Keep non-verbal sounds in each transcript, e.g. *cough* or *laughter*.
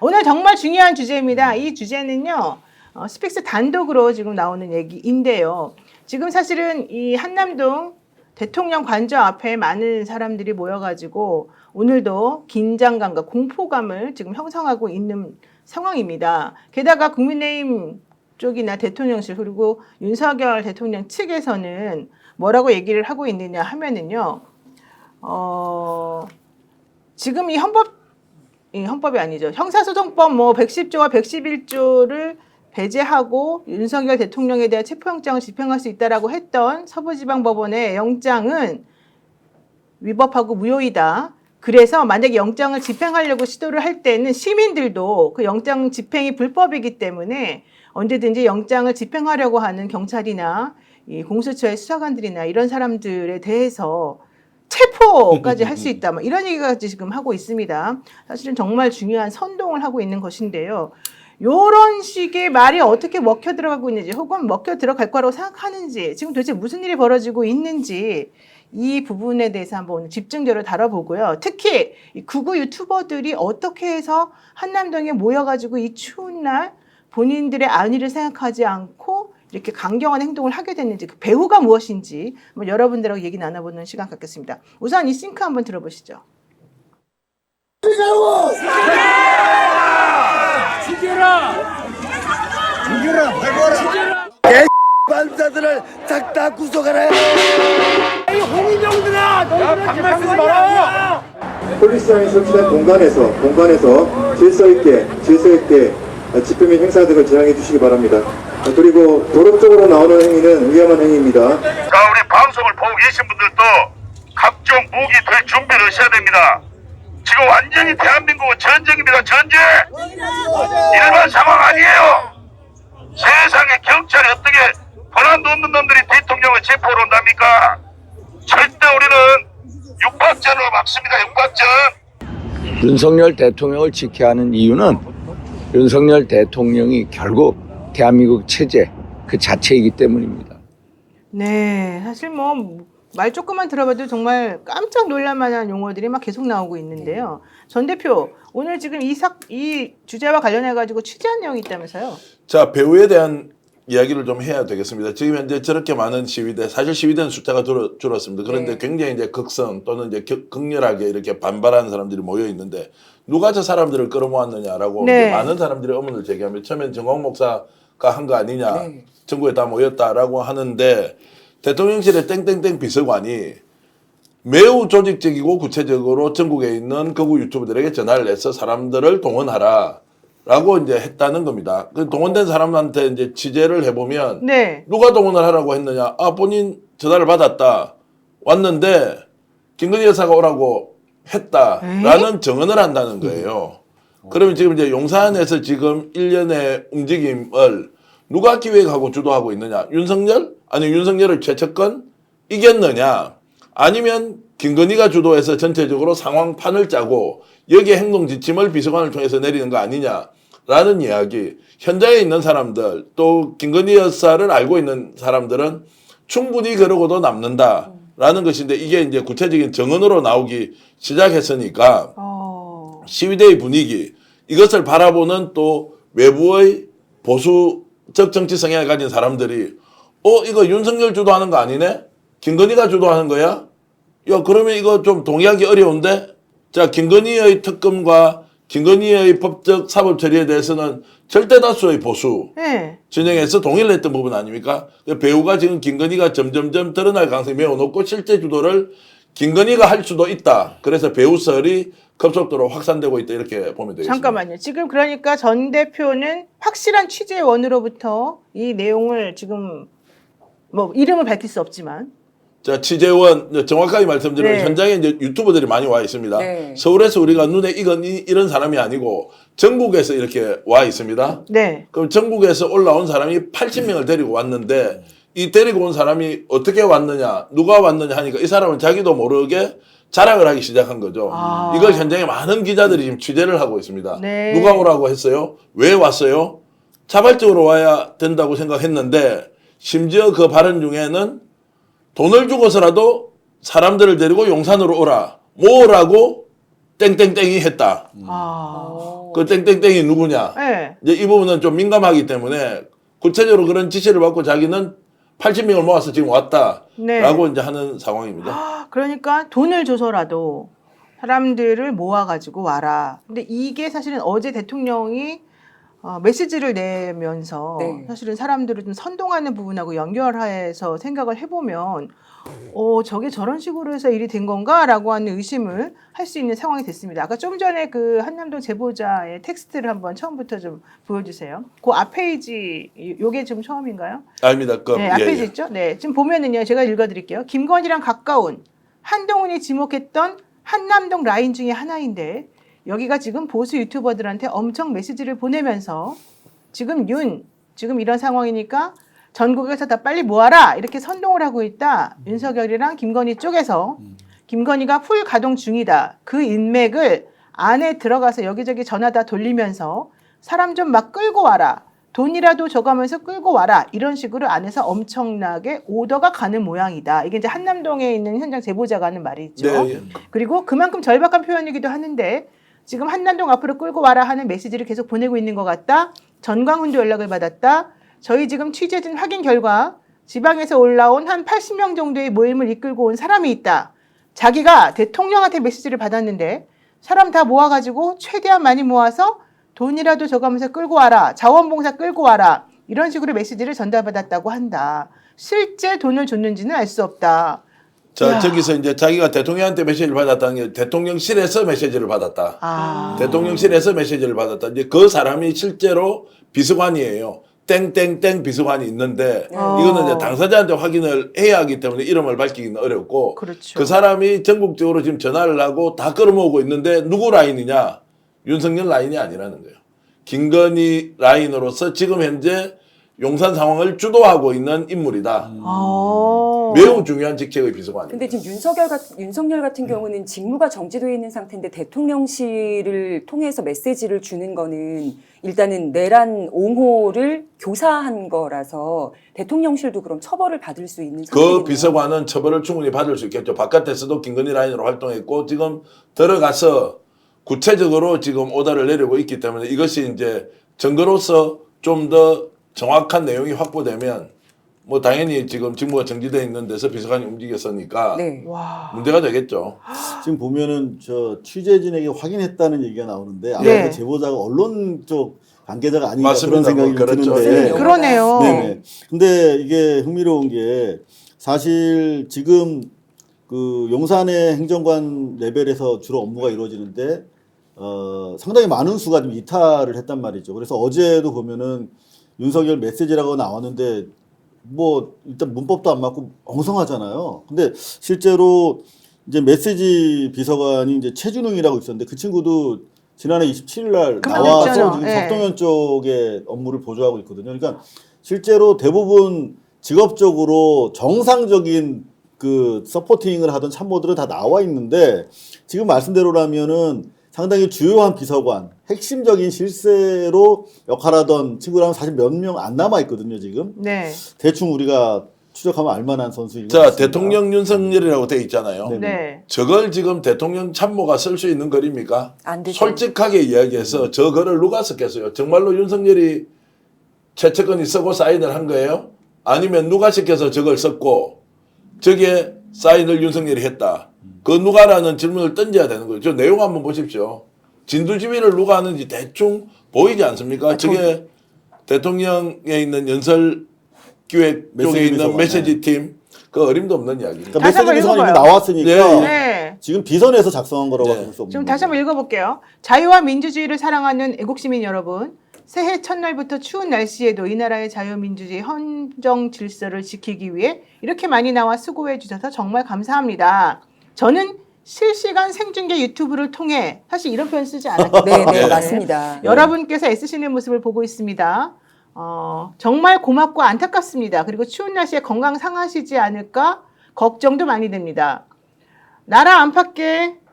오늘 정말 중요한 주제입니다. 이 주제는요, 어, 스픽스 단독으로 지금 나오는 얘기인데요. 지금 사실은 이 한남동 대통령 관저 앞에 많은 사람들이 모여가지고 오늘도 긴장감과 공포감을 지금 형성하고 있는 상황입니다. 게다가 국민의힘 쪽이나 대통령실 그리고 윤석열 대통령 측에서는 뭐라고 얘기를 하고 있느냐 하면은요, 어, 지금 이 헌법 이 헌법이 아니죠. 형사소송법 뭐 110조와 111조를 배제하고 윤석열 대통령에 대한 체포영장을 집행할 수 있다라고 했던 서부지방법원의 영장은 위법하고 무효이다. 그래서 만약에 영장을 집행하려고 시도를 할 때는 시민들도 그 영장 집행이 불법이기 때문에 언제든지 영장을 집행하려고 하는 경찰이나 이 공수처의 수사관들이나 이런 사람들에 대해서 체포까지 할 수 있다. 뭐 이런 얘기까지 지금 하고 있습니다. 사실은 정말 중요한 선동을 하고 있는 것인데요. 요런 식의 말이 어떻게 먹혀 들어가고 있는지 혹은 먹혀 들어갈 거라고 생각하는지 지금 도대체 무슨 일이 벌어지고 있는지 이 부분에 대해서 한번 집중적으로 다뤄보고요. 특히 이 구구 유튜버들이 어떻게 해서 한남동에 모여가지고 이 추운 날 본인들의 안위를 생각하지 않고 이렇게 강경한 행동을 하게 됐는지 그 배후가 무엇인지 한번 여러분들하고 얘기 나눠보는 시간 갖겠습니다. 우선 이 싱크 한번 들어보시죠. 반사들을 싹 다 구속하라. 폴리스장에 설치된 공간에서 공간에서 질서 있게 질서 있게 집회 및 행사 등을 진행해 주시기 바랍니다. 그리고 도로 쪽으로 나오는 행위는 위험한 행위입니다. 자, 우리 방송을 보고 계신 분들도 각종 무기 들 준비를 하셔야 됩니다. 지금 완전히 대한민국은 전쟁입니다. 전쟁! 일반 상황 아니에요. 세상에 경찰이 어떻게 권한도 없는 놈들이 대통령을 체포를 한답니까? 절대 우리는 육박전으로 막습니다. 육박전. 윤석열 대통령을 지켜야 하는 이유는 윤석열 대통령이 결국 대한민국 체제 그 자체이기 때문입니다. 네, 사실 뭐 말 조금만 들어봐도 정말 깜짝 놀랄만한 용어들이 막 계속 나오고 있는데요. 전 대표 오늘 지금 이삭이 주제와 관련해 가지고 취재한 내용이 있다면서요? 자 배우에 대한 이야기를 좀 해야 되겠습니다. 지금 현재 저렇게 많은 시위대 사실 시위대는 숫자가 줄, 줄었습니다. 그런데 네. 굉장히 이제 극성 또는 이제 격- 극렬하게 이렇게 반발하는 사람들이 모여 있는데 누가 저 사람들을 끌어모았느냐라고 네. 많은 사람들이 의문을 제기하면 처음엔 정광 목사가 한 거 아니냐 네. 전국에 다 모였다라고 하는데 대통령실의 땡땡땡 비서관이 매우 조직적이고 구체적으로 전국에 있는 거구 유튜버들에게 전화를 해서 사람들을 동원하라. 라고 이제 했다는 겁니다. 그 동원된 사람한테 이제 취재를 해보면 네. 누가 동원을 하라고 했느냐? 아, 본인 전화를 받았다. 왔는데 김건희 여사가 오라고 했다라는 정언을 한다는 거예요. 그러면 지금 이제 용산에서 지금 일련의 움직임을 누가 기획하고 주도하고 있느냐? 윤석열? 아니 윤석열을 최측근 이겼느냐? 아니면 김건희가 주도해서 전체적으로 상황판을 짜고 여기에 행동 지침을 비서관을 통해서 내리는 거 아니냐라는 이야기. 현장에 있는 사람들 또 김건희 여사를 알고 있는 사람들은 충분히 그러고도 남는다라는 것인데 이게 이제 구체적인 정언으로 나오기 시작했으니까 어. 시위대의 분위기 이것을 바라보는 또 외부의 보수적 정치 성향을 가진 사람들이 어 이거 윤석열 주도하는 거 아니네? 김건희가 주도하는 거야? 야 그러면 이거 좀 동의하기 어려운데? 자 김건희의 특검과 김건희의 법적 사법 처리에 대해서는 절대 다수의 보수 네. 진영에서 동의를 했던 부분 아닙니까? 그 배우가 지금 김건희가 점점점 드러날 가능성이 매우 높고 실제 주도를 김건희가 할 수도 있다. 그래서 배우설이 급속도로 확산되고 있다 이렇게 보면 되겠습니다. 잠깐만요. 지금 그러니까 전 대표는 확실한 취재원으로부터 이 내용을 지금 뭐 이름을 밝힐 수 없지만 자 취재원 정확하게 말씀드리면 네. 현장에 이제 유튜버들이 많이 와 있습니다. 네. 서울에서 우리가 눈에 익은 이, 이런 사람이 아니고 전국에서 이렇게 와 있습니다. 네. 그럼 전국에서 올라온 사람이 80명을 데리고 왔는데 이 데리고 온 사람이 어떻게 왔느냐, 누가 왔느냐 하니까 이 사람은 자기도 모르게 자랑을 하기 시작한 거죠. 아. 이걸 현장에 많은 기자들이 지금 취재를 하고 있습니다. 네. 누가 오라고 했어요? 왜 왔어요? 자발적으로 와야 된다고 생각했는데 심지어 그 발언 중에는 돈을 주고서라도 사람들을 데리고 용산으로 오라. 뭐라고 땡땡땡이 했다. 아. 그 땡땡땡이 누구냐? 네. 이제 이 부분은 좀 민감하기 때문에 구체적으로 그런 지시를 받고 자기는 80명을 모아서 지금 왔다라고 네. 이제 하는 상황입니다. 그러니까 돈을 줘서라도 사람들을 모아가지고 와라. 근데 이게 사실은 어제 대통령이 어, 메시지를 내면서 네. 사실은 사람들을 좀 선동하는 부분하고 연결해서 생각을 해보면 어, 저게 저런 식으로 해서 일이 된 건가라고 하는 의심을 할 수 있는 상황이 됐습니다. 아까 좀 전에 그 한남동 제보자의 텍스트를 한번 처음부터 좀 보여주세요. 그 앞페이지, 요게 지금 처음인가요? 아닙니다. 그, 네, 예, 앞페이지 예. 있죠? 네. 지금 보면은요, 제가 읽어드릴게요. 김건희랑 가까운 한동훈이 지목했던 한남동 라인 중에 하나인데, 여기가 지금 보수 유튜버들한테 엄청 메시지를 보내면서, 지금 윤, 지금 이런 상황이니까 전국에서 다 빨리 모아라! 이렇게 선동을 하고 있다. 윤석열이랑 김건희 쪽에서, 김건희가 풀 가동 중이다. 그 인맥을 안에 들어가서 여기저기 전화 다 돌리면서 사람 좀 막 끌고 와라. 돈이라도 줘가면서 끌고 와라. 이런 식으로 안에서 엄청나게 오더가 가는 모양이다. 이게 이제 한남동에 있는 현장 제보자가 하는 말이 있죠. 네, 예. 그리고 그만큼 절박한 표현이기도 하는데 지금 한남동 앞으로 끌고 와라 하는 메시지를 계속 보내고 있는 것 같다. 전광훈도 연락을 받았다. 저희 지금 취재진 확인 결과 지방에서 올라온 한 80명 정도의 모임을 이끌고 온 사람이 있다. 자기가 대통령한테 메시지를 받았는데 사람 다 모아가지고 최대한 많이 모아서 돈이라도 줘가면서 끌고 와라. 자원봉사 끌고 와라. 이런 식으로 메시지를 전달받았다고 한다. 실제 돈을 줬는지는 알 수 없다. 자, 야. 저기서 이제 자기가 대통령한테 메시지를 받았다는 게 대통령실에서 메시지를 받았다. 아. 대통령실에서 메시지를 받았다. 이제 그 사람이 실제로 비서관이에요. 땡땡땡 비서관이 있는데 어. 이거는 이제 당사자한테 확인을 해야 하기 때문에 이름을 밝히기는 어렵고 그렇죠. 그 사람이 전국적으로 지금 전화를 하고 다 끌어모으고 있는데 누구 라인이냐? 윤석열 라인이 아니라는 거예요. 김건희 라인으로서 지금 현재 용산 상황을 주도하고 있는 인물이다. 아. 매우 중요한 직책의 비서관입니다. 근데 지금 윤석열 같, 윤석열 같은 경우는 직무가 정지되어 있는 상태인데 대통령실을 통해서 메시지를 주는 거는 일단은 내란 옹호를 교사한 거라서 대통령실도 그럼 처벌을 받을 수 있는 그 상황이네요. 비서관은 처벌을 충분히 받을 수 있겠죠. 바깥에서도 김건희 라인으로 활동했고 지금 들어가서 구체적으로 지금 오다를 내리고 있기 때문에 이것이 이제 증거로서 좀더 정확한 내용이 확보되면 뭐 당연히 지금 직무가 정지되어 있는 데서 비서관이 움직였으니까 네. 와. 문제가 되겠죠. 지금 보면은 저 취재진에게 확인했다는 얘기가 나오는데 아마 네. 그 제보자가 언론 쪽 관계자가 아닌가 맞습니다. 그런 생각이 뭐 그렇죠. 드는데 네. 그러네요. 네네. 근데 이게 흥미로운 게 사실 지금 그 용산의 행정관 레벨에서 주로 업무가 이루어지는데 어 상당히 많은 수가 좀 이탈을 했단 말이죠. 그래서 어제도 보면은 윤석열 메시지라고 나왔는데 뭐 일단 문법도 안 맞고 엉성하잖아요. 근데 실제로 이제 메시지 비서관이 이제 최준웅이라고 있었는데 그 친구도 지난해 27일 날 나와서. 지금 예. 석동현 쪽에 업무를 보조하고 있거든요. 그러니까 실제로 대부분 직업적으로 정상적인 그 서포팅을 하던 참모들은 다 나와 있는데 지금 말씀대로라면은 상당히 주요한 비서관, 핵심적인 실세로 역할하던 친구라면 사실 몇 명 안 남아 있거든요, 지금. 네. 대충 우리가 추적하면 알만한 선수인 것자 같습니다. 대통령 윤석열이라고 돼 있잖아요. 네. 네. 저걸 지금 대통령 참모가 쓸 수 있는 글입니까? 안 되죠. 솔직하게 이야기해서 저 글을 누가 썼겠어요? 정말로 윤석열이 최측근이 쓰고 사인을 한 거예요? 아니면 누가 시켜서 저걸 썼고 저게 사인을 윤석열이 했다. 그 누가라는 질문을 던져야 되는 거죠. 저 내용 한번 보십시오. 진두지휘를 누가 하는지 대충 보이지 않습니까? 저게 대통령에 있는 연설 기획 쪽에 있는 메시지 팀, 그 어림도 없는 이야기입니다. 그러니까 다시 메시지 비서관이 이미 읽어봐요. 나왔으니까 네. 네. 지금 비선에서 작성한 거라고 네. 볼수 없는 좀 다시 한번. 읽어볼게요. 자유와 민주주의를 사랑하는 애국시민 여러분, 새해 첫날부터 추운 날씨에도 이 나라의 자유민주주의 헌정 질서를 지키기 위해 이렇게 많이 나와 수고해 주셔서 정말 감사합니다. 저는 실시간 생중계 유튜브를 통해 사실 이런 표현 쓰지 않았거든요. *laughs* 네, 네, 네. 맞습니다. 여러분께서 애쓰시는 모습을 보고 있습니다. 어, 정말 고맙고 안타깝습니다. 그리고 추운 날씨에 건강 상하시지 않을까 걱정도 많이 됩니다. 나라 안팎의 어,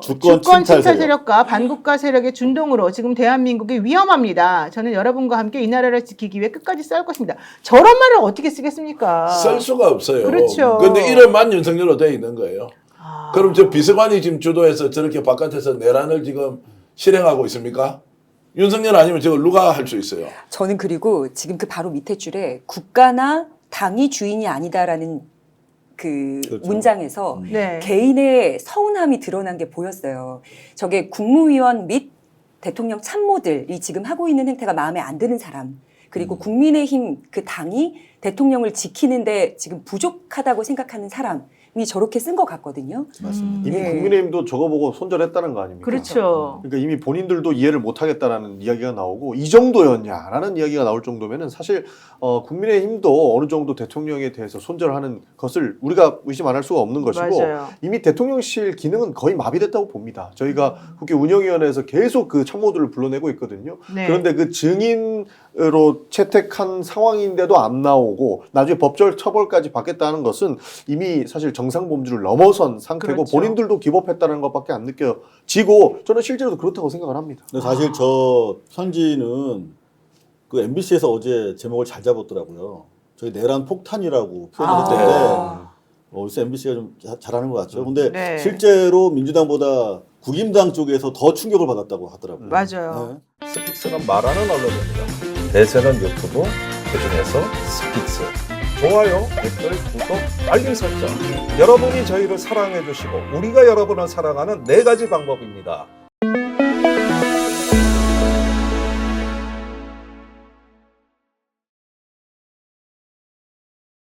주권 주권 침탈 침탈 세력. 세력과 반국가 세력의 준동으로 지금 대한민국이 위험합니다. 저는 여러분과 함께 이 나라를 지키기 위해 끝까지 싸울 것입니다. 저런 말을 어떻게 쓰겠습니까? 쓸 수가 없어요. 그렇죠. 근데 이름만 윤석열로 되어 있는 거예요. 아. 그럼 저 비서관이 지금 주도해서 저렇게 바깥에서 내란을 지금 실행하고 있습니까? 윤석열 아니면 저걸 누가 할 수 있어요? 저는 그리고 지금 그 바로 밑에 줄에 국가나 당이 주인이 아니다라는 그 그렇죠. 문장에서 네. 개인의 서운함이 드러난 게 보였어요. 저게 국무위원 및 대통령 참모들이 지금 하고 있는 행태가 마음에 안 드는 사람, 그리고 음. 국민의힘 그 당이 대통령을 지키는데 지금 부족하다고 생각하는 사람이 저렇게 쓴 것 같거든요. 맞습니다. 이미 예. 국민의힘도 저거 보고 손절했다는 거 아닙니까? 그렇죠. 그러니까 이미 본인들도 이해를 못하겠다라는 이야기가 나오고 이 정도였냐라는 이야기가 나올 정도면은 사실 어, 국민의힘도 어느 정도 대통령에 대해서 손절하는 것을 우리가 의심 안 할 수가 없는 것이고 맞아요. 이미 대통령실 기능은 거의 마비됐다고 봅니다. 저희가 국회 운영위원회에서 계속 그 참모들을 불러내고 있거든요. 네. 그런데 그 증인으 로 채택한 상황인데도 안 나오고 나중에 법적 처벌까지 받겠다는 것은 이미 사실 정상 범주를 넘어선 상태고 그렇죠. 본인들도 기법했다는 것밖에 안 느껴지고 저는 실제로도 그렇다고 생각을 합니다. 근데 사실 저 편지는 그 MBC에서 어제 제목을 잘 잡았더라고요. 저희 내란 폭탄이라고 표현을 아. 했던데 아. 어, 요새 MBC가 좀 자- 잘하는 것 같죠. 근데 네. 실제로 민주당보다 국임당 쪽에서 더 충격을 받았다고 하더라고요. 맞아요. 네. 스픽스는 말하는 언론입니다. 대세는 유튜브, 그 중에서 스픽스. 좋아요, 댓글, 구독, 알림 설정. 여러분이 저희를 사랑해 주시고 우리가 여러분을 사랑하는 네 가지 방법입니다.